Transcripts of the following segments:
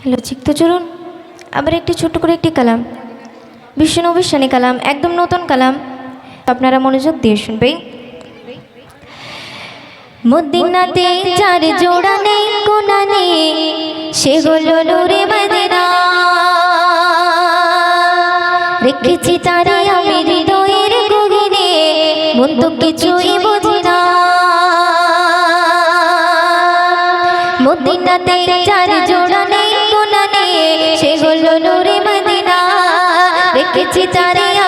Hello চিত্র চলুন আবার একটি ছোট্ট করে একটি কালাম। বিষ্ণুনবী সানি কালাম, একদম নতুন কালাম। আপনারা মনোযোগ দিয়ে শুনবেন। মদিনাতে চার জোড়া নেই কোনা নেই সে হলো রে দেখেছি তারিয়া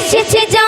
এসেছে যা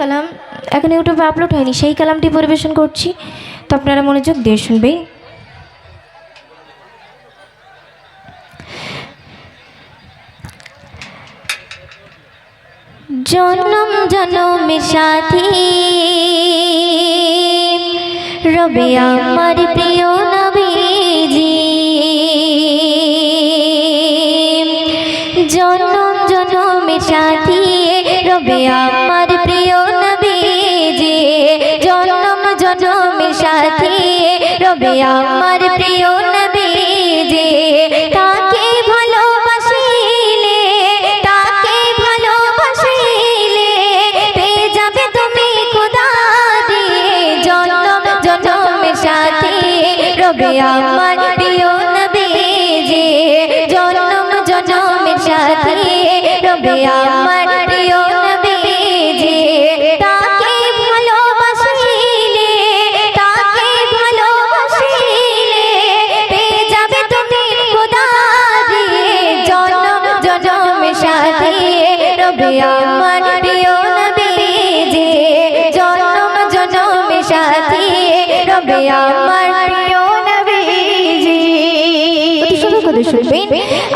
কালাম এখন ইউটিউবে আপলোড হয়নি, সেই কালামটি পরিবেশন করছি। তো আপনারা মনোযোগ দিয়ে শুনবেন। জনম জনম সাথী। রবে আমার প্রিয় নবীজি। জনম জনম সাথী, রবে আমার প্রিয় আমার প্রিয় নবী যে জনম জনমের সাথে। রবে আমার প্রিয় নবী যে তাকে ভালোবাসিলে তাকে ভালোবাসিলে। পেয়ে যাবে তুমি খোদা দিয়ে, জনম জনমের সাথে। রবে আমার প্রিয় নবী যে জনম জনমের সাথে। রবে আমার should be. And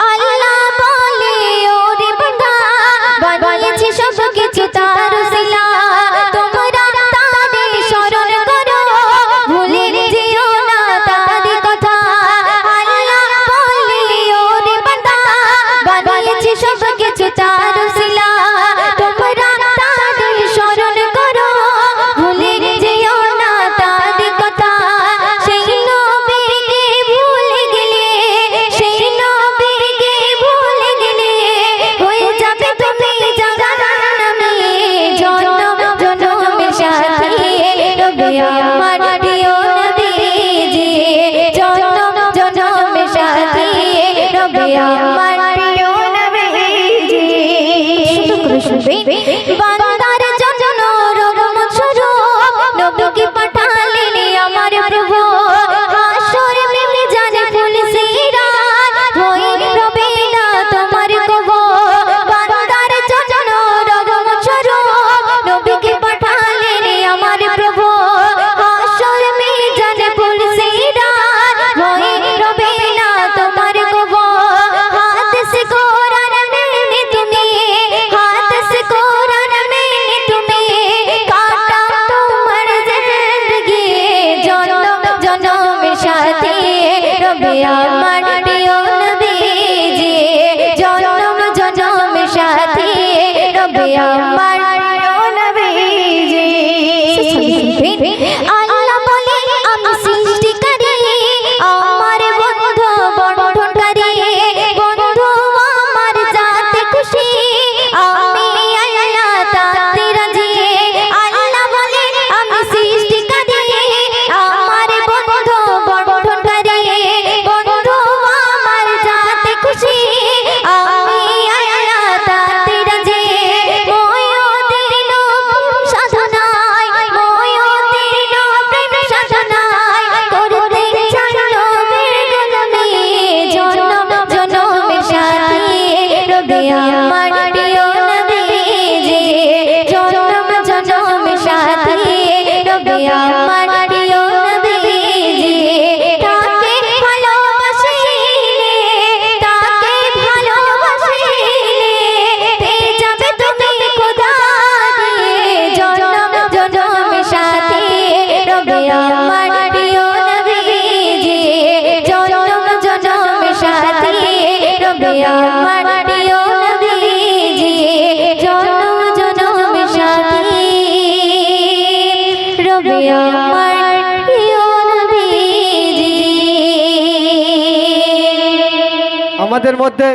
আমাদের মধ্যে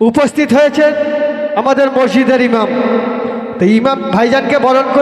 উপস্থিত হয়েছে আমাদের মসজিদের ইমাম। তো ইমাম ভাইজানকে বরণ করে